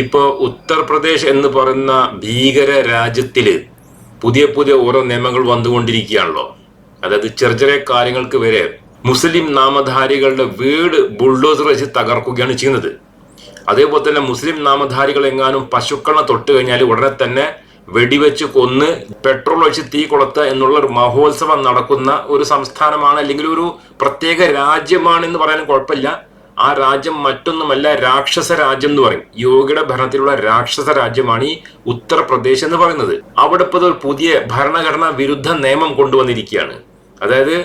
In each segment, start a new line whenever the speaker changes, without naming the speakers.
ഇപ്പോ ഉത്തർപ്രദേശ് എന്ന് പറയുന്ന ഭീകര രാജ്യത്തിൽ പുതിയ പുതിയ ഓരോ നിയമങ്ങൾ വന്നുകൊണ്ടിരിക്കുകയാണല്ലോ. അതായത് ചെറിയ ചെറിയ കാര്യങ്ങൾക്ക് വരെ മുസ്ലിം നാമധാരികളുടെ വീട് ബുൾഡോസർ വെച്ച് തകർക്കുകയാണ് ചെയ്യുന്നത്. അതേപോലെ തന്നെ മുസ്ലിം നാമധാരികൾ എങ്ങാനും പശുക്കളെ തൊട്ട് കഴിഞ്ഞാൽ ഉടനെ തന്നെ വെടിവെച്ച് കൊന്ന് പെട്രോൾ ഒഴിച്ച് തീ കൊളുത്ത എന്നുള്ള ഒരു മഹോത്സവം നടക്കുന്ന ഒരു സംസ്ഥാനമാണ് അല്ലെങ്കിൽ ഒരു പ്രത്യേക രാജ്യമാണെന്ന് പറയാനും കുഴപ്പമില്ല. ആ രാജ്യം മറ്റൊന്നുമല്ല രാക്ഷസ രാജ്യം എന്ന് പറയും. യോഗിയുടെ ഭരണത്തിലുള്ള രാക്ഷസ രാജ്യമാണ് ഈ ഉത്തർപ്രദേശ് എന്ന് പറയുന്നത്. അവിടെ ഇപ്പോൾ ഒരു പുതിയ ഭരണഘടനാ വിരുദ്ധ നിയമം കൊണ്ടുവന്നിരിക്കുകയാണ്. അതായത്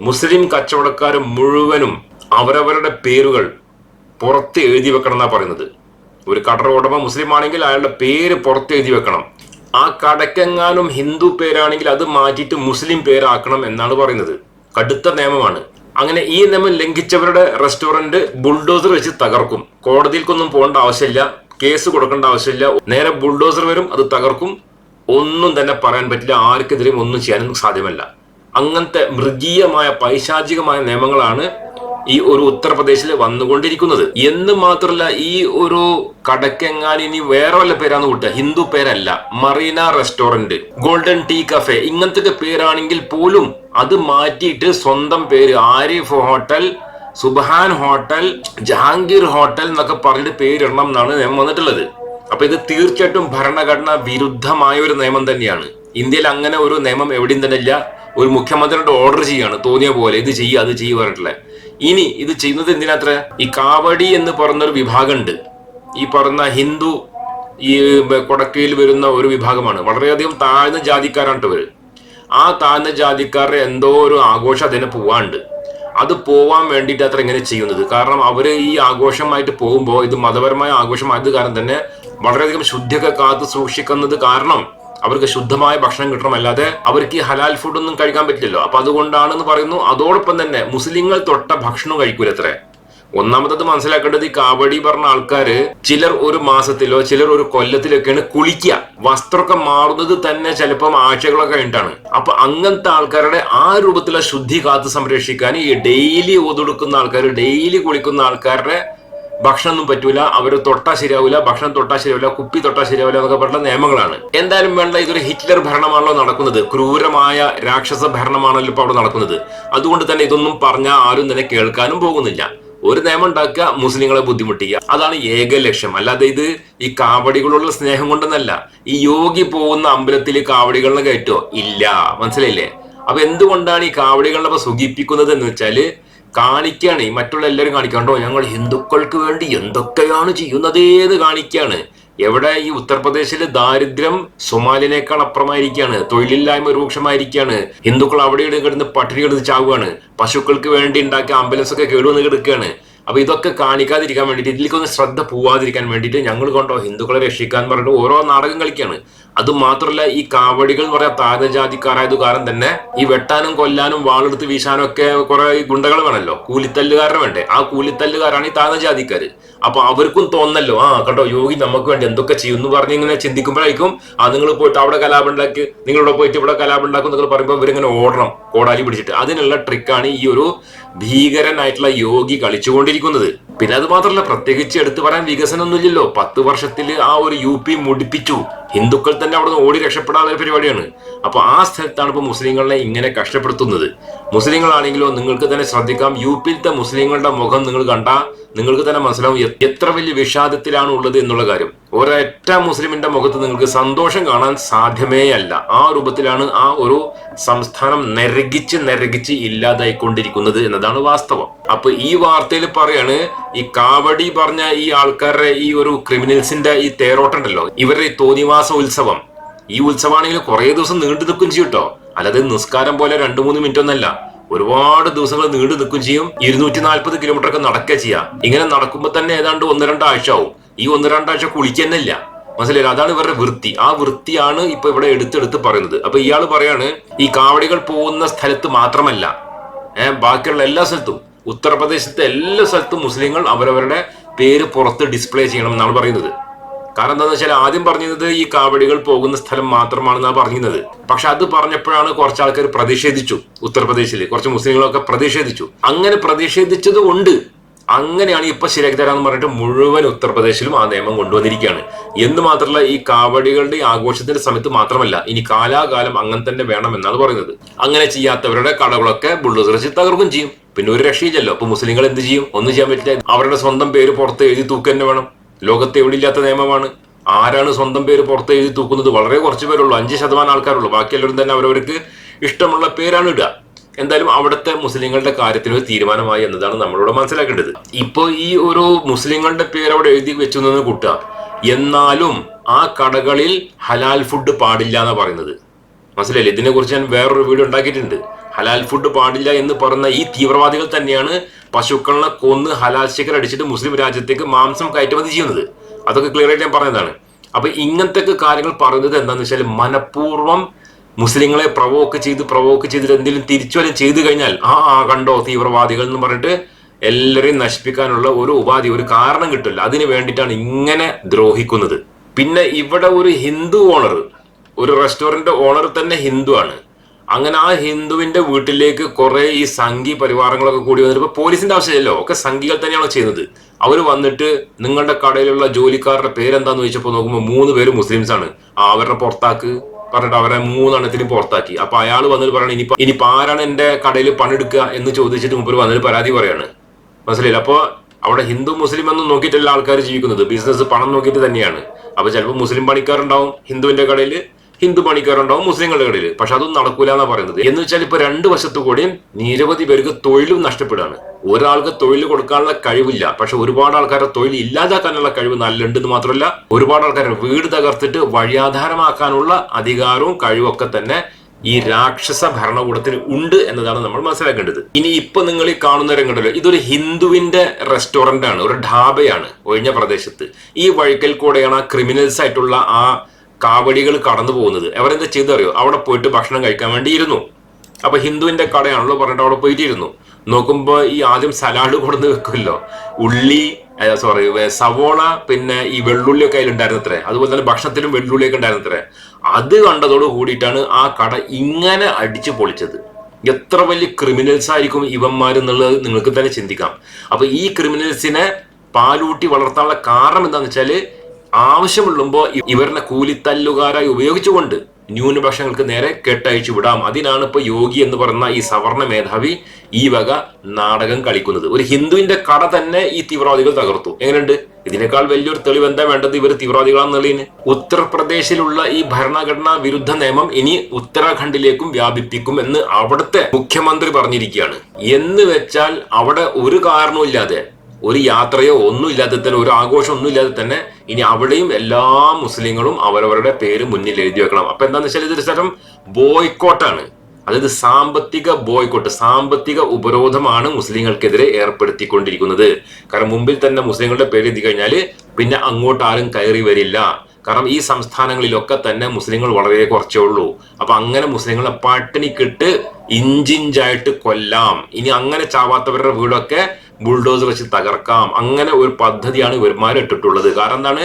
മുസ്ലിം കച്ചവടക്കാർ മുഴുവനും അവരവരുടെ പേരുകൾ പുറത്ത് എഴുതി വെക്കണം എന്നാണ് പറയുന്നത്. ഒരു കടറ ഉടമ മുസ്ലിം ആണെങ്കിൽ അയാളുടെ പേര് പുറത്ത് എഴുതി വെക്കണം. ആ കടക്കെങ്ങാനും ഹിന്ദു പേരാണെങ്കിൽ അത് മാറ്റിയിട്ട് മുസ്ലിം പേരാക്കണം എന്നാണ് പറയുന്നത്. കടുത്ത നിയമമാണ്. അങ്ങനെ ഈ നിയമം ലംഘിച്ചവരുടെ റെസ്റ്റോറന്റ് ബുൾഡോസർ വെച്ച് തകർക്കും. കോടതിയിൽക്കൊന്നും പോകേണ്ട ആവശ്യമില്ല. കേസ് കൊടുക്കേണ്ട ആവശ്യമില്ല. നേരെ ബുൾഡോസർ വരും അത് തകർക്കും. ഒന്നും തന്നെ പറയാൻ പറ്റില്ല. ആർക്കെതിരെയും ഒന്നും ചെയ്യാനും സാധ്യമല്ല. അങ്ങനത്തെ മൃഗീയമായ പൈശാചികമായ നിയമങ്ങളാണ് ഈ ഒരു ഉത്തർപ്രദേശിൽ വന്നുകൊണ്ടിരിക്കുന്നത്. എന്ന് മാത്രമല്ല ഈ ഒരു കടക്കെങ്ങാൻ ഇനി വേറെ വല്ല പേരാന്ന് കൂട്ടുക. ഹിന്ദു പേരല്ല Marina restaurant golden tea cafe ഇങ്ങനത്തെ പേരാണെങ്കിൽ പോലും അത് മാറ്റിയിട്ട് സ്വന്തം പേര് Arif hotel Subhan hotel Jahangir hotel എന്നൊക്കെ പറഞ്ഞിട്ട് പേരിടണം എന്നാണ് നിയമം വന്നിട്ടുള്ളത്. അപ്പൊ ഇത് തീർച്ചയായിട്ടും ഭരണഘടന വിരുദ്ധമായ ഒരു നിയമം തന്നെയാണ്. ഇന്ത്യയിൽ അങ്ങനെ ഒരു നിയമം എവിടെയും തന്നെ ഇല്ല. ഒരു മുഖ്യമന്ത്രിയുടെ ഓർഡർ ചെയ്യാണ്. തോന്നിയ പോലെ ഇത് ചെയ്യുക അത് ചെയ്യുക പറഞ്ഞിട്ടുള്ളത്. ഇനി ഇത് ചെയ്യുന്നത് എന്തിനാത്ര ഈ കാവടി എന്ന് പറഞ്ഞൊരു വിഭാഗമുണ്ട്. ഈ പറഞ്ഞ ഹിന്ദു ഈ കൊടക്കയിൽ വരുന്ന ഒരു വിഭാഗമാണ്. വളരെയധികം താഴ്ന്ന ജാതിക്കാരാണ് ഇവർ ആ താഴ്ന്ന ജാതിക്കാരുടെ എന്തോ ഒരു ആഘോഷം അതിനെ പോവാണ്ട് അത് പോവാൻ വേണ്ടിയിട്ട് അത്ര ഇങ്ങനെ ചെയ്യുന്നത്. കാരണം അവർ ഈ ആഘോഷമായിട്ട് പോകുമ്പോൾ ഇത് മതപരമായ ആഘോഷമായത് കാരണം തന്നെ വളരെയധികം ശുദ്ധിയൊക്കെ കാത്തു സൂക്ഷിക്കുന്നത് കാരണം അവർക്ക് ശുദ്ധമായ ഭക്ഷണം കിട്ടണം അല്ലാതെ അവർക്ക് ഈ ഹലാൽ ഫുഡൊന്നും കഴിക്കാൻ പറ്റില്ലല്ലോ. അപ്പൊ അതുകൊണ്ടാണെന്ന് പറയുന്നു അതോടൊപ്പം തന്നെ മുസ്ലിങ്ങൾ തൊട്ട ഭക്ഷണം കഴിക്കൂലത്രേ. ഒന്നാമത്തത് മനസ്സിലാക്കേണ്ടത് ഈ കാവടി പറഞ്ഞ ആൾക്കാര് ചിലർ ഒരു മാസത്തിലോ ചിലർ ഒരു കൊല്ലത്തിലൊക്കെയാണ് കുളിക്കുക. വസ്ത്രമൊക്കെ മാറുന്നത് തന്നെ ചിലപ്പം ആഴ്ചകളൊക്കെ കഴിഞ്ഞിട്ടാണ്. അപ്പൊ അങ്ങനത്തെ ആൾക്കാരുടെ ആ രൂപത്തിലുള്ള ശുദ്ധി കാത്തു സംരക്ഷിക്കാൻ ഈ ഡെയിലി ഓതൊടുക്കുന്ന ആൾക്കാർ ഡെയിലി കുളിക്കുന്ന ആൾക്കാരുടെ ഭക്ഷണമൊന്നും പറ്റൂല അവർ തൊട്ടാ ശരിയാവില്ല ഭക്ഷണം തൊട്ടാ ശരിയാവില്ല കുപ്പി തൊട്ടാ ശരിയാവില്ല എന്നൊക്കെ പറഞ്ഞ നിയമങ്ങളാണ്. എന്തായാലും വേണ്ട ഇതൊരു ഹിറ്റ്ലർ ഭരണമാണല്ലോ നടക്കുന്നത്. ക്രൂരമായ രാക്ഷസ ഭരണമാണല്ലോ ഇപ്പൊ അവിടെ നടക്കുന്നത്. അതുകൊണ്ട് തന്നെ ഇതൊന്നും പറഞ്ഞാൽ ആരും തന്നെ കേൾക്കാനും പോകുന്നില്ല. ഒരു നിയമം ഉണ്ടാക്കുക മുസ്ലിങ്ങളെ ബുദ്ധിമുട്ടിക്കുക. അതാണ് ഏക ലക്ഷ്യം. അല്ലാതെ ഇത് ഈ കാവടികളുള്ള സ്നേഹം കൊണ്ടെന്നല്ല. ഈ യോഗി പോകുന്ന അമ്പലത്തിൽ കാവടികളിനെ കയറ്റോ ഇല്ല. മനസ്സിലായില്ലേ? അപ്പൊ എന്തുകൊണ്ടാണ് ഈ കാവടികളെ സുഖിപ്പിക്കുന്നത് എന്ന് വെച്ചാൽ കാണിക്കാണ്. ഈ മറ്റുള്ള എല്ലാവരും കാണിക്കാണ്ടോ ഞങ്ങൾ ഹിന്ദുക്കൾക്ക് വേണ്ടി എന്തൊക്കെയാണ് ചെയ്യുന്നത് എന്ന് കാണിക്കാണ്. എവിടെ ഈ ഉത്തർപ്രദേശിലെ ദാരിദ്ര്യം സൊമാലിനേക്കാൾ അപ്പുറമായിരിക്കാണ്. തൊഴിലില്ലായ്മ രൂക്ഷമായിരിക്കാണ്. ഹിന്ദുക്കൾ അവിടെ കിടന്ന് പട്ടിണി കിടന്ന് ചാവുകയാണ്. പശുക്കൾക്ക് വേണ്ടി ഉണ്ടാക്കിയ ആംബുലൻസ് ഒക്കെ കേടുവന്ന് കിടക്കുകയാണ്. അപ്പൊ ഇതൊക്കെ കാണിക്കാതിരിക്കാൻ വേണ്ടിയിട്ട് ഇതിലേക്കൊന്നും ശ്രദ്ധ പോവാതിരിക്കാൻ വേണ്ടിയിട്ട് ഞങ്ങൾ കൊണ്ടോ ഹിന്ദുക്കളെ രക്ഷിക്കാൻ പറഞ്ഞിട്ട് ഓരോ നാടകം കളിക്കുകയാണ് അത് മാത്രമല്ല ഈ കാവടികൾ എന്ന് പറയാൻ താരജാതിക്കാരായത് കാരണം തന്നെ ഈ വെട്ടാനും കൊല്ലാനും വാളെടുത്ത് വീശാനും ഒക്കെ കുറെ ഗുണ്ടകൾ വേണമല്ലോ കൂലിത്തല്ലുകാരനെ വേണ്ടേ? ആ കൂലിത്തല്ലുകാരാണ് ഈ താഴ്ന്ന ജാതിക്കാര് അപ്പൊ അവർക്കും തോന്നല്ലോ ആ കേട്ടോ യോഗി നമുക്ക് വേണ്ടി എന്തൊക്കെ ചെയ്യും എന്ന് പറഞ്ഞ് ഇങ്ങനെ ചിന്തിക്കുമ്പോഴായിരിക്കും ആ നിങ്ങൾ പോയിട്ട് അവിടെ കലാപം ഉണ്ടാക്കി നിങ്ങളിവിടെ പോയിട്ട് ഇവിടെ കലാപം നിങ്ങൾ പറയുമ്പോൾ ഇവരിങ്ങനെ ഓടണം കോടാലി പിടിച്ചിട്ട്. അതിനുള്ള ട്രിക്കാണ് ഈ ഒരു ഭീകരനായിട്ടുള്ള യോഗി കളിച്ചുകൊണ്ടിരിക്കുന്നത്. പിന്നെ അത് മാത്രമല്ല പ്രത്യേകിച്ച് എടുത്തു പറയാൻ വികസനമൊന്നുമില്ലല്ലോ. പത്ത് വർഷത്തിൽ ആ ഒരു യു പി മുടിപ്പിച്ചു. ഹിന്ദുക്കൾ തന്നെ അവിടെ നിന്ന് ഓടി രക്ഷപ്പെടാനുള്ള പരിപാടിയാണ്. അപ്പൊ ആ സ്ഥലത്താണ് ഇപ്പൊ മുസ്ലിങ്ങളെ ഇങ്ങനെ കഷ്ടപ്പെടുത്തുന്നത്. മുസ്ലിങ്ങളാണെങ്കിലോ നിങ്ങൾക്ക് തന്നെ ശ്രദ്ധിക്കാം യു പിയിലത്തെ മുസ്ലിങ്ങളുടെ മുഖം നിങ്ങൾ കണ്ടാ നിങ്ങൾക്ക് തന്നെ മനസ്സിലാവും എത്ര വലിയ വിഷാദത്തിലാണ് ഉള്ളത് എന്നുള്ള കാര്യം. ഒരൊറ്റ മുസ്ലിമിന്റെ മുഖത്ത് നിങ്ങൾക്ക് സന്തോഷം കാണാൻ സാധ്യമേ അല്ല. ആ രൂപത്തിലാണ് ആ ഒരു സംസ്ഥാനം നരകിച്ച് നരകിച്ച് ഇല്ലാതായിക്കൊണ്ടിരിക്കുന്നത് എന്നതാണ് വാസ്തവം. അപ്പൊ ഈ വാർത്തയിൽ പറയാണ് ഈ കാവടി പറഞ്ഞ ഈ ആൾക്കാരുടെ ഈ ഒരു ക്രിമിനൽസിന്റെ ഈ തേരോട്ടുണ്ടല്ലോ ഇവരുടെ ഈ തോന്നിവാസ ഉത്സവം. ഈ ഉത്സവമാണെങ്കിൽ കുറെ ദിവസം നീണ്ടു നിൽക്കും ചെയ്യും കേട്ടോ. അല്ലാതെ നിസ്കാരം പോലെ രണ്ടു മൂന്ന് മിനിറ്റ് ഒന്നല്ല ഒരുപാട് ദിവസങ്ങൾ നീണ്ടു നിൽക്കും ചെയ്യും. ഇരുന്നൂറ്റി നാൽപ്പത് കിലോമീറ്റർ ഒക്കെ നടക്കുക ചെയ്യാം. ഇങ്ങനെ നടക്കുമ്പോൾ തന്നെ ഏതാണ്ട് ഒന്ന് രണ്ടാഴ്ച ആവും ഈ ഒന്ന് രണ്ടാഴ്ച കുളിക്കുന്നില്ല മനസ്സിലായില്ല? അതാണ് ഇവരുടെ വൃത്തി. ആ വൃത്തിയാണ് ഇപ്പൊ ഇവിടെ എടുത്തെടുത്ത് പറയുന്നത്. അപ്പൊ ഇയാൾ പറയാണ് ഈ കാവടികൾ പോകുന്ന സ്ഥലത്ത് മാത്രമല്ല ഏഹ് ബാക്കിയുള്ള എല്ലാ സ്ഥലത്തും ഉത്തർപ്രദേശത്തെ എല്ലാ സ്ഥലത്തും മുസ്ലിങ്ങൾ അവരവരുടെ പേര് പുറത്ത് ഡിസ്പ്ലേ ചെയ്യണം എന്നാണ് പറയുന്നത്. കാരണം എന്താണെന്ന് വെച്ചാൽ ആദ്യം പറഞ്ഞത് ഈ കാവടികൾ പോകുന്ന സ്ഥലം മാത്രമാണെന്നാണ് പറഞ്ഞിരുന്നത്. പക്ഷെ അത് പറഞ്ഞപ്പോഴാണ് കുറച്ച് ആൾക്കാർ പ്രതിഷേധിച്ചു ഉത്തർപ്രദേശിൽ കുറച്ച് മുസ്ലിങ്ങളൊക്കെ പ്രതിഷേധിച്ചു. അങ്ങനെ പ്രതിഷേധിച്ചത് കൊണ്ട് അങ്ങനെയാണ് ഇപ്പൊ ശരിയാക്കി തരാന്ന് പറഞ്ഞിട്ട് മുഴുവൻ ഉത്തർപ്രദേശിലും ആ നിയമം കൊണ്ടുവന്നിരിക്കുകയാണ്. എന്ന് മാത്രമല്ല ഈ കാവടികളുടെ ആഘോഷത്തിന്റെ സമയത്ത് മാത്രമല്ല ഇനി കാലാകാലം അങ്ങനെ തന്നെ വേണം എന്നാണ് പറയുന്നത്. അങ്ങനെ ചെയ്യാത്തവരുടെ കടകളൊക്കെ ബുൾഡോസർ തകർക്കും ചെയ്യും. പിന്നെ ഒരു രക്ഷയില്ലല്ലോ. അപ്പൊ മുസ്ലിങ്ങൾ എന്ത് ചെയ്യും? ഒന്നും ചെയ്യാൻ പറ്റില്ല. അവരുടെ സ്വന്തം പേര് പുറത്ത് എഴുതി തൂക്കന്നെ വേണം. ലോകത്ത് എവിടെയില്ലാത്ത നിയമമാണ്. ആരാണ് സ്വന്തം പേര് പുറത്ത് എഴുതി തൂക്കുന്നത്? വളരെ കുറച്ച് പേരുള്ളൂ. അഞ്ച് ശതമാനം ആൾക്കാരുള്ളൂ. ബാക്കിയെല്ലാവരും തന്നെ അവരവർക്ക് ഇഷ്ടമുള്ള പേരാണ് ഇടുക. എന്തായാലും അവിടുത്തെ മുസ്ലിങ്ങളുടെ കാര്യത്തിൽ ഒരു തീരുമാനമായി എന്നതാണ് നമ്മളിവിടെ മനസ്സിലാക്കേണ്ടത്. ഇപ്പോൾ ഈ ഒരു മുസ്ലിങ്ങളുടെ പേര് അവിടെ എഴുതി വെച്ചു നിന്ന് കൂട്ടുക. എന്നാലും ആ കടകളിൽ ഹലാൽ ഫുഡ് പാടില്ല എന്ന് പറയുന്നത്. മനസ്സിലായില്ലേ ഇതിനെക്കുറിച്ച് ഞാൻ വേറൊരു വീഡിയോ ഉണ്ടാക്കിയിട്ടുണ്ട്. ഹലാൽ ഫുഡ് പാടില്ല എന്ന് പറയുന്ന ഈ തീവ്രവാദികൾ തന്നെയാണ് പശുക്കളെ കൊന്ന് ഹലാൽ ശിഖർ അടിച്ചിട്ട് മുസ്ലിം രാജ്യത്തേക്ക് മാംസം കയറ്റുമതി ചെയ്യുന്നത്. അതൊക്കെ ക്ലിയർ ആയിട്ട് ഞാൻ പറഞ്ഞതാണ്. അപ്പൊ ഇങ്ങനത്തെ കാര്യങ്ങൾ പറയുന്നത് എന്താണെന്ന് വെച്ചാൽ മനഃപൂർവം മുസ്ലിങ്ങളെ പ്രവോക്ക് ചെയ്ത് പ്രവോക്ക് ചെയ്തിട്ട് എന്തെങ്കിലും തിരിച്ചു വല്ലതും ചെയ്തു കഴിഞ്ഞാൽ ആ ആ കണ്ടോ തീവ്രവാദികൾ എന്ന് പറഞ്ഞിട്ട് എല്ലാവരെയും നശിപ്പിക്കാനുള്ള ഒരു ഉപാധി ഒരു കാരണം കിട്ടില്ല അതിന് വേണ്ടിയിട്ടാണ് ഇങ്ങനെ ദ്രോഹിക്കുന്നത്. പിന്നെ ഇവിടെ ഒരു ഹിന്ദു ഓണർ ഒരു റെസ്റ്റോറന്റ് ഓണർ തന്നെ ഹിന്ദു ആണ്. അങ്ങനെ ആ ഹിന്ദുവിന്റെ വീട്ടിലേക്ക് കുറെ ഈ സംഘി പരിവാരങ്ങളൊക്കെ കൂടി വന്നിട്ട് ഇപ്പോൾ പോലീസിന്റെ ആവശ്യമില്ലല്ലോ. ഒക്കെ സംഘികൾ തന്നെയാണ് ചെയ്യുന്നത്? അവർ വന്നിട്ട് നിങ്ങളുടെ കടയിലുള്ള ജോലിക്കാരുടെ പേരെന്താന്ന് ചോദിച്ചപ്പോൾ നോക്കുമ്പോൾ മൂന്ന് പേര് മുസ്ലിംസ് ആണ്. ആ അവരുടെ പുറത്താക്ക് പറഞ്ഞിട്ട് അവരെ മൂന്നെണ്ണത്തിനും പുറത്താക്കി. അപ്പൊ അയാൾ വന്നിട്ട് പറയണം ഇനി ഇനിയിപ്പോ ആരാണ് എന്റെ കടയിൽ പണിയെടുക്കുക എന്ന് ചോദിച്ചിട്ട് മുമ്പ് വന്നിട്ട് പരാതി പറയാണ്. മനസ്സിലായില്ല? അപ്പോൾ അവിടെ ഹിന്ദു മുസ്ലിം എന്ന് നോക്കിയിട്ടല്ല ആൾക്കാർ ജീവിക്കുന്നത്. ബിസിനസ് പണം നോക്കിയിട്ട് തന്നെയാണ്. അപ്പൊ ചിലപ്പോൾ മുസ്ലിം പണിക്കാരുണ്ടാവും ഹിന്ദുവിന്റെ കടയിൽ ഹിന്ദു പണിക്കാരുണ്ടാവും മുസ്ലിങ്ങളുടെ കടയിൽ പക്ഷെ അതൊന്നും നടക്കൂല എന്നാ പറയുന്നത്. എന്ന് വെച്ചാൽ ഇപ്പൊ രണ്ട് വശത്തു കൂടിയും നിരവധി പേർക്ക് തൊഴിലും നഷ്ടപ്പെടുകയാണ്. ഒരാൾക്ക് തൊഴിൽ കൊടുക്കാനുള്ള കഴിവില്ല. പക്ഷെ ഒരുപാട് ആൾക്കാരുടെ തൊഴിൽ ഇല്ലാതാക്കാനുള്ള കഴിവ് നല്ലുണ്ടെന്ന് മാത്രമല്ല ഒരുപാട് ആൾക്കാരെ വീട് തകർത്തിട്ട് വഴിയാധാരമാക്കാനുള്ള അധികാരവും കഴിവൊക്കെ തന്നെ ഈ രാക്ഷസ ഭരണകൂടത്തിന് ഉണ്ട് എന്നതാണ് നമ്മൾ മനസ്സിലാക്കേണ്ടത്. ഇനി ഇപ്പൊ നിങ്ങൾ ഈ കാണുന്ന രംഗണ്ടല്ലോ ഇതൊരു ഹിന്ദുവിന്റെ റെസ്റ്റോറന്റ് ആണ് ഒരു ഢാബയാണ് ഒഴിഞ്ഞ പ്രദേശത്ത്. ഈ വഴിക്കൽ കൂടെയാണ് ആ ക്രിമിനൽസ് ആയിട്ടുള്ള ആ കാവടികൾ കടന്നു പോകുന്നത്. അവരെന്താ ചെയ്തറിയോ? അവിടെ പോയിട്ട് ഭക്ഷണം കഴിക്കാൻ വേണ്ടിയിരുന്നു. അപ്പൊ ഹിന്ദുവിന്റെ കടയാണല്ലോ പറഞ്ഞിട്ട് അവിടെ പോയിട്ടിരുന്നു. നോക്കുമ്പോ ഈ ആദ്യം സലാഡ് കൊടുന്ന് വെക്കുമല്ലോ. ഉള്ളി സോറി സവോള പിന്നെ ഈ വെള്ളുള്ളി ഒക്കെ അതിലുണ്ടായിരുന്നത്രേ. അതുപോലെ തന്നെ ഭക്ഷണത്തിലും വെള്ളുള്ളിയൊക്കെ ഉണ്ടായിരുന്നത്രേ. അത് കണ്ടതോട് കൂടിയിട്ടാണ് ആ കട ഇങ്ങനെ അടിച്ചു പൊളിച്ചത്. എത്ര വലിയ ക്രിമിനൽസ് ആയിരിക്കും ഇവന്മാർ എന്നുള്ളത് നിങ്ങൾക്ക് തന്നെ ചിന്തിക്കാം. അപ്പൊ ഈ ക്രിമിനൽസിനെ പാലൂട്ടി വളർത്താനുള്ള കാരണം എന്താണെന്ന് വെച്ചാൽ ആവശ്യമുള്ളുമ്പോൾ ഇവരുടെ കൂലിത്തല്ലുകാരായി ഉപയോഗിച്ചുകൊണ്ട് ന്യൂനപക്ഷങ്ങൾക്ക് നേരെ കെട്ടയച്ചു വിടാം. അതിനാണ് ഇപ്പൊ യോഗി എന്ന് പറയുന്ന ഈ സവർണ മേധാവി ഈ വക നാടകം കളിക്കുന്നത്. ഒരു ഹിന്ദുവിന്റെ കട തന്നെ ഈ തീവ്രവാദികൾ തകർത്തു. എങ്ങനെയുണ്ട്? ഇതിനേക്കാൾ വലിയൊരു തെളിവ് എന്താ വേണ്ടത്? ഇവർ തീവ്രവാദികളാണെന്നുള്ളതിന് ഉത്തർപ്രദേശിലുള്ള ഈ ഭരണഘടനാ വിരുദ്ധ നിയമം ഇനി ഉത്തരാഖണ്ഡിലേക്കും വ്യാപിപ്പിക്കും എന്ന് അവിടുത്തെ മുഖ്യമന്ത്രി പറഞ്ഞിരിക്കുകയാണ്. എന്ന് വെച്ചാൽ അവിടെ ഒരു കാരണവും ഇല്ലാതെ ഒരു യാത്രയോ ഒന്നും ഇല്ലാതെ തന്നെ ഒരു ആഘോഷം ഒന്നും ഇല്ലാതെ തന്നെ ഇനി അവിടെയും എല്ലാ മുസ്ലിങ്ങളും അവരവരുടെ പേര് മുന്നിൽ എഴുതി വെക്കണം. അപ്പൊ എന്താന്ന് വെച്ചാൽ ഇതൊരു തരം ബോയ്ക്കോട്ടാണ്. അതായത് സാമ്പത്തിക ബോയ്ക്കോട്ട് സാമ്പത്തിക ഉപരോധമാണ് മുസ്ലിങ്ങൾക്കെതിരെ ഏർപ്പെടുത്തിക്കൊണ്ടിരിക്കുന്നത്. കാരണം മുമ്പിൽ തന്നെ മുസ്ലിങ്ങളുടെ പേര് എഴുതി കഴിഞ്ഞാൽ പിന്നെ അങ്ങോട്ട് ആരും കയറി വരില്ല. കാരണം ഈ സംസ്ഥാനങ്ങളിലൊക്കെ തന്നെ മുസ്ലിങ്ങൾ വളരെ കുറച്ചേ ഉള്ളൂ. അപ്പൊ അങ്ങനെ മുസ്ലിങ്ങളെ പട്ടിണിക്കിട്ട് ഇഞ്ചിഞ്ചായിട്ട് കൊല്ലാം. ഇനി അങ്ങനെ ചാവാത്തവരുടെ വീടൊക്കെ ബുൾഡോസർ വെച്ച് തകർക്കാം. അങ്ങനെ ഒരു പദ്ധതിയാണ് ഇവർമാർ ഇട്ടിട്ടുള്ളത് കാരണം എന്താണ്?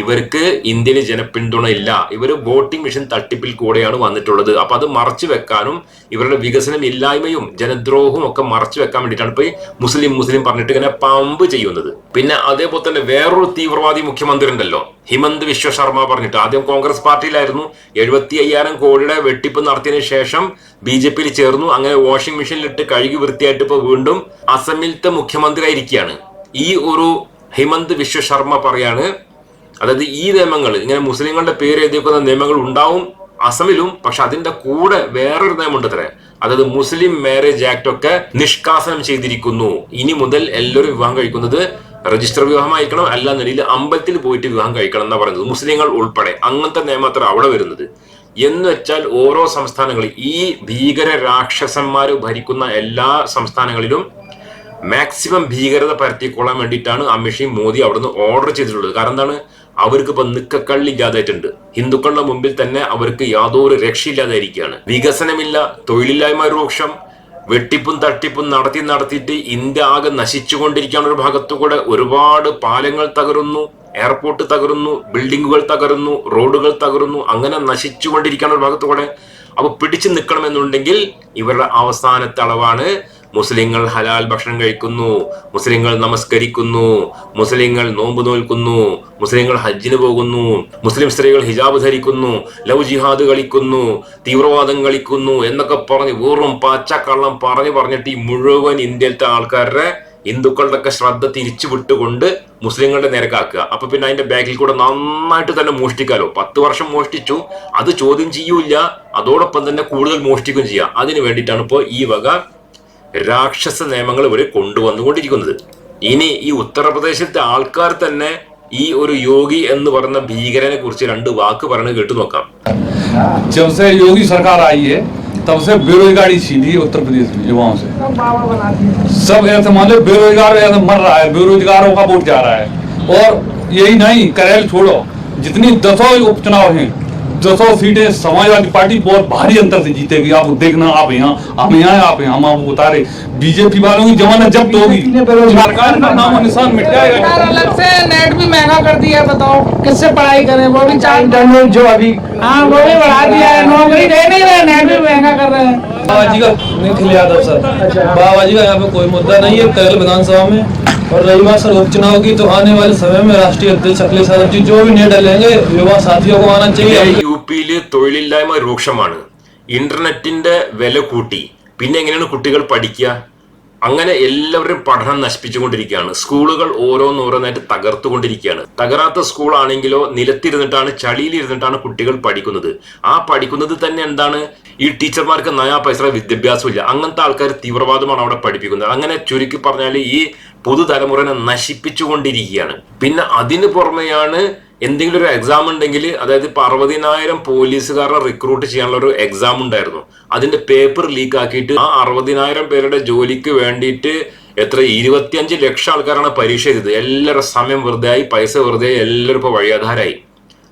ഇവർക്ക് ഇന്ത്യയിൽ ജനപിന്തുണ ഇല്ല. ഇവർ വോട്ടിംഗ് മെഷീൻ തട്ടിപ്പിൽ കൂടെയാണ് വന്നിട്ടുള്ളത്. അപ്പൊ അത് മറച്ചു വെക്കാനും ഇവരുടെ വികസനം ഇല്ലായ്മയും ജനദ്രോഹവും ഒക്കെ മറച്ചു വെക്കാൻ വേണ്ടിയിട്ടാണ് ഇപ്പൊ മുസ്ലിം മുസ്ലിം പറഞ്ഞിട്ട് ഇങ്ങനെ പമ്പ് ചെയ്യുന്നത്. പിന്നെ അതേപോലെ തന്നെ വേറൊരു തീവ്രവാദി മുഖ്യമന്ത്രി ഉണ്ടല്ലോ. ഹിമന്ത് വിശ്വ ശർമ്മ പറഞ്ഞിട്ട് ആദ്യം കോൺഗ്രസ് പാർട്ടിയിലായിരുന്നു. എഴുപത്തി അയ്യായിരം കോടിയുടെ വെട്ടിപ്പ് നടത്തിയതിനു ശേഷം ബി ജെ പിയിൽ ചേർന്നു. അങ്ങനെ വാഷിംഗ് മെഷീനിലിട്ട് കഴുകി വൃത്തിയായിട്ട് ഇപ്പൊ വീണ്ടും അസമിലത്തെ മുഖ്യമന്ത്രി ആയിരിക്കുകയാണ് ഈ ഒരു ഹിമന്ത് വിശ്വ ശർമ്മ പറയാണ് അതായത് ഈ നിയമങ്ങൾ ഇങ്ങനെ മുസ്ലിങ്ങളുടെ പേര് എഴുതിക്കുന്ന നിയമങ്ങൾ ഉണ്ടാവും അസമിലും പക്ഷെ അതിന്റെ കൂടെ വേറൊരു നിയമമുണ്ട് അത്രേ അതായത് മുസ്ലിം മാരേജ് ആക്ട് ഒക്കെ നിഷ്കാസനം ചെയ്തിരിക്കുന്നു. ഇനി മുതൽ എല്ലാവരും വിവാഹം കഴിക്കുന്നത് രജിസ്റ്റർ വിവാഹമായിരിക്കണം അല്ല നിലയിൽ അമ്പലത്തിൽ പോയിട്ട് വിവാഹം കഴിക്കണം എന്നാ പറയുന്നത്. മുസ്ലിങ്ങൾ ഉൾപ്പെടെ അങ്ങനത്തെ നിയമം അത്ര അവിടെ വരുന്നത്. എന്ന് വെച്ചാൽ ഓരോ സംസ്ഥാനങ്ങളിൽ ഈ ഭീകര രാക്ഷസന്മാർ ഭരിക്കുന്ന എല്ലാ സംസ്ഥാനങ്ങളിലും മാക്സിമം ഭീകരത പരത്തിക്കൊള്ളാൻ വേണ്ടിയിട്ടാണ് അമിത്ഷയും മോദി അവിടുന്ന് ഓർഡർ ചെയ്തിട്ടുള്ളത്. കാരണം എന്താണ്? അവർക്ക് ഇപ്പൊ നിക്കക്കള്ളി ഇല്ലാതായിട്ടുണ്ട് ഹിന്ദുക്കളുടെ മുമ്പിൽ തന്നെ അവർക്ക് യാതൊരു രക്ഷയില്ലാതായിരിക്കുകയാണ്. വികസനമില്ല തൊഴിലില്ലായ്മ രൂക്ഷം വെട്ടിപ്പും തട്ടിപ്പും നടത്തി നടത്തിയിട്ട് ഇന്ത്യ ആകെ നശിച്ചുകൊണ്ടിരിക്കുകയാണ് ഒരു ഭാഗത്തുകൂടെ. ഒരുപാട് പാലങ്ങൾ തകരുന്നു എയർപോർട്ട് തകരുന്നു ബിൽഡിങ്ങുകൾ തകരുന്നു റോഡുകൾ തകരുന്നു അങ്ങനെ നശിച്ചുകൊണ്ടിരിക്കുകയാണ് ഒരു ഭാഗത്തുകൂടെ. അപ്പൊ പിടിച്ചു നിൽക്കണമെന്നുണ്ടെങ്കിൽ ഇവരുടെ അവസാനത്തെ അളവാണ് മുസ്ലിങ്ങൾ ഹലാൽ ഭക്ഷണം കഴിക്കുന്നു മുസ്ലിങ്ങൾ നമസ്കരിക്കുന്നു മുസ്ലിങ്ങൾ നോമ്പ് നോൽക്കുന്നു മുസ്ലിങ്ങൾ ഹജ്ജിന് പോകുന്നു മുസ്ലിം സ്ത്രീകൾ ഹിജാബ് ധരിക്കുന്നു ലവ് ജിഹാദ് കളിക്കുന്നു തീവ്രവാദം കളിക്കുന്നു എന്നൊക്കെ പറഞ്ഞ് വെറും പച്ചക്കള്ളം പറഞ്ഞു പറഞ്ഞിട്ട് ഈ മുഴുവൻ ഇന്ത്യയിലത്തെ ആൾക്കാരുടെ ഹിന്ദുക്കളുടെ ഒക്കെ ശ്രദ്ധ തിരിച്ചു വിട്ടുകൊണ്ട് മുസ്ലിങ്ങളുടെ നിരക്കാക്കുക. അപ്പൊ പിന്നെ അതിന്റെ ബാക്കിൽ കൂടെ നന്നായിട്ട് തന്നെ മോഷ്ടിക്കാലോ. പത്ത് വർഷം മോഷ്ടിച്ചു. അത് ചോദ്യം ചെയ്യൂല അതോടൊപ്പം തന്നെ കൂടുതൽ മോഷ്ടിക്കുകയും ചെയ്യാം. അതിന് വേണ്ടിയിട്ടാണ് ഇപ്പോൾ ഈ വക രാക്ഷസ നിയമങ്ങൾ ഇവർ കൊണ്ടുവന്നുകൊണ്ടിരിക്കുന്നത് ഇനി ഈ ഉത്തർപ്രദേശത്തെ ആൾക്കാർ തന്നെ ഈ ഒരു യോഗി എന്ന് പറയുന്ന ഭീകരനെ കുറിച്ച് രണ്ട് വാക്ക് പറയുന്നത് കേട്ടു നോക്കാം
जब से योगी सरकार आई है तब से बेरोजगारी छीनी है उत्तर प्रदेश में युवाओं से सब ऐसे मान लो बेरोजगार ऐसे मर रहा है बेरोजगारों का वोट जा रहा है और यही नहीं करेल छोड़ो जितनी दसों उपचुनाव हैं दसों सीटें समाजवादी पार्टी बहुत भारी अंतर से जीतेगी। आप देखना आप यहाँ हम यहाँ हैं, आप यहाँ हम आपको बता रहे बीजेपी वालों की जमानत जब्त होगी। सरकार का नाम निशान मिट जाएगा।
अलग से नेट भी महँगा कर दिया है बताओ किससे पढ़ाई करें? वो भी चार इंटरनेट जो अभी हाँ वो भी बढ़ा दिया है। नौकरी दे नहीं रहे नेट भी महँगा कर रहे हैं।
बाबा जी का निखिल यादव सर बाबा जी का यहाँ पे कोई मुद्दा नहीं है कल विधानसभा में और रही बात सर उपचुनाव की तो आने वाले समय में राष्ट्रीय अध्यक्ष अखिलेश यादव जी जो भी निर्णय डलेंगे युवा साथियों को आना चाहिए
യു പിയില് തൊഴിലില്ലായ്മ രൂക്ഷമാണ് ഇന്റർനെറ്റിന്റെ വില കൂട്ടി പിന്നെ എങ്ങനെയാണ് കുട്ടികൾ പഠിക്കുക അങ്ങനെ എല്ലാവരും പഠനം നശിപ്പിച്ചുകൊണ്ടിരിക്കുകയാണ്. സ്കൂളുകൾ ഓരോന്നോരോന്നായിട്ട് തകർത്തുകൊണ്ടിരിക്കുകയാണ്. തകരാത്ത സ്കൂളാണെങ്കിലോ നിലത്തിരുന്നിട്ടാണ് ചളിയിലിരുന്നിട്ടാണ് കുട്ടികൾ പഠിക്കുന്നത്. ആ പഠിക്കുന്നത് തന്നെ എന്താണ്? ഈ ടീച്ചർമാർക്ക് നയാ പൈസ വിദ്യാഭ്യാസമില്ല. അങ്ങനത്തെ ആൾക്കാർ തീവ്രവാദമാണ് അവിടെ പഠിപ്പിക്കുന്നത്. അങ്ങനെ ചുരുക്കി പറഞ്ഞാൽ ഈ പുതുതലമുറനെ നശിപ്പിച്ചുകൊണ്ടിരിക്കുകയാണ്. പിന്നെ അതിന് പുറമെയാണ് എന്തെങ്കിലും ഒരു എക്സാം ഉണ്ടെങ്കിൽ അതായത് ഇപ്പൊ അറുപതിനായിരം പോലീസുകാരെ റിക്രൂട്ട് ചെയ്യാനുള്ള ഒരു എക്സാം ഉണ്ടായിരുന്നു. അതിന്റെ പേപ്പർ ലീക്ക് ആക്കിയിട്ട് ആ അറുപതിനായിരം പേരുടെ ജോലിക്ക് വേണ്ടിയിട്ട് എത്ര ഇരുപത്തിയഞ്ച് ലക്ഷം ആൾക്കാരാണ് പരീക്ഷ ചെയ്തത് എല്ലാവരുടെ സമയം വെറുതെ ആയി പൈസ വെറുതെ ആയി എല്ലാവരും ഇപ്പൊ വഴിയാധാരായി.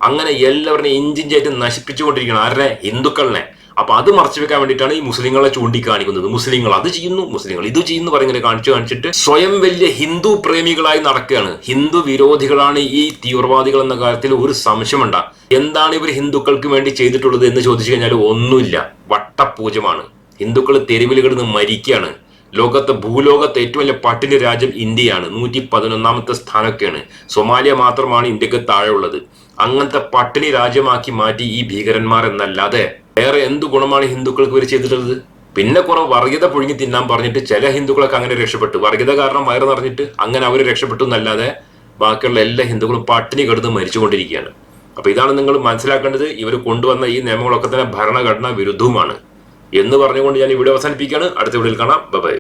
അങ്ങനെ എല്ലാവരുടെയും ഇഞ്ചിഞ്ചായിട്ട് നശിപ്പിച്ചുകൊണ്ടിരിക്കണം ആരുടെ? ഹിന്ദുക്കളിനെ. അപ്പൊ അത് മറച്ചു വെക്കാൻ വേണ്ടിയിട്ടാണ് ഈ മുസ്ലിങ്ങളെ ചൂണ്ടിക്കാണിക്കുന്നത്. മുസ്ലിങ്ങൾ അത് ചെയ്യുന്നു മുസ്ലിങ്ങൾ ഇത് ചെയ്യുന്നു പറഞ്ഞിങ്ങനെ കാണിച്ചു കാണിച്ചിട്ട് സ്വയം വലിയ ഹിന്ദു പ്രേമികളായി നടക്കുകയാണ്. ഹിന്ദു വിരോധികളാണ് ഈ തീവ്രവാദികൾ എന്ന കാര്യത്തിൽ ഒരു സംശയമുണ്ട. എന്താണ് ഇവർ ഹിന്ദുക്കൾക്ക് വേണ്ടി ചെയ്തിട്ടുള്ളത് എന്ന് ചോദിച്ചു കഴിഞ്ഞാൽ ഒന്നുമില്ല. വട്ടപൂജമാണ്. ഹിന്ദുക്കൾ തെരുവിൽ കിടന്ന് മരിക്കുകയാണ്. ലോകത്തെ ഭൂലോകത്തെ ഏറ്റവും വലിയ പട്ടിണി രാജ്യം ഇന്ത്യയാണ്. നൂറ്റി പതിനൊന്നാമത്തെ സ്ഥാനമൊക്കെയാണ്. സൊമാലിയ മാത്രമാണ് ഇന്ത്യയ്ക്ക് താഴെ ഉള്ളത് അങ്ങനത്തെ പട്ടിണി രാജ്യമാക്കി മാറ്റി ഈ ഭീകരന്മാർ എന്നല്ലാതെ വേറെ എന്ത് ഗുണമാണ് ഹിന്ദുക്കൾക്ക് ഇവർ ചെയ്തിട്ടുള്ളത്? പിന്നെ കുറെ വർഗീയത പുഴുങ്ങി തിന്നാൻ പറഞ്ഞിട്ട് ചില ഹിന്ദുക്കളൊക്കെ അങ്ങനെ രക്ഷപ്പെട്ടു. വർഗീയത കാരണം വയറ് നിറഞ്ഞിട്ട് അങ്ങനെ അവർ രക്ഷപ്പെട്ടു എന്നല്ലാതെ ബാക്കിയുള്ള എല്ലാ ഹിന്ദുക്കളും പട്ടിണി കിടന്ന് മരിച്ചുകൊണ്ടിരിക്കുകയാണ്. അപ്പൊ ഇതാണ് നിങ്ങൾ മനസ്സിലാക്കേണ്ടത്. ഇവർ കൊണ്ടുവന്ന ഈ നിയമങ്ങളൊക്കെ തന്നെ ഭരണഘടനാ വിരുദ്ധവുമാണ്. എന്ന് പറഞ്ഞുകൊണ്ട് ഞാൻ ഇവിടെ അവസാനിപ്പിക്കുകയാണ്. അടുത്ത വീഡിയോയിൽ കാണാം. ബൈ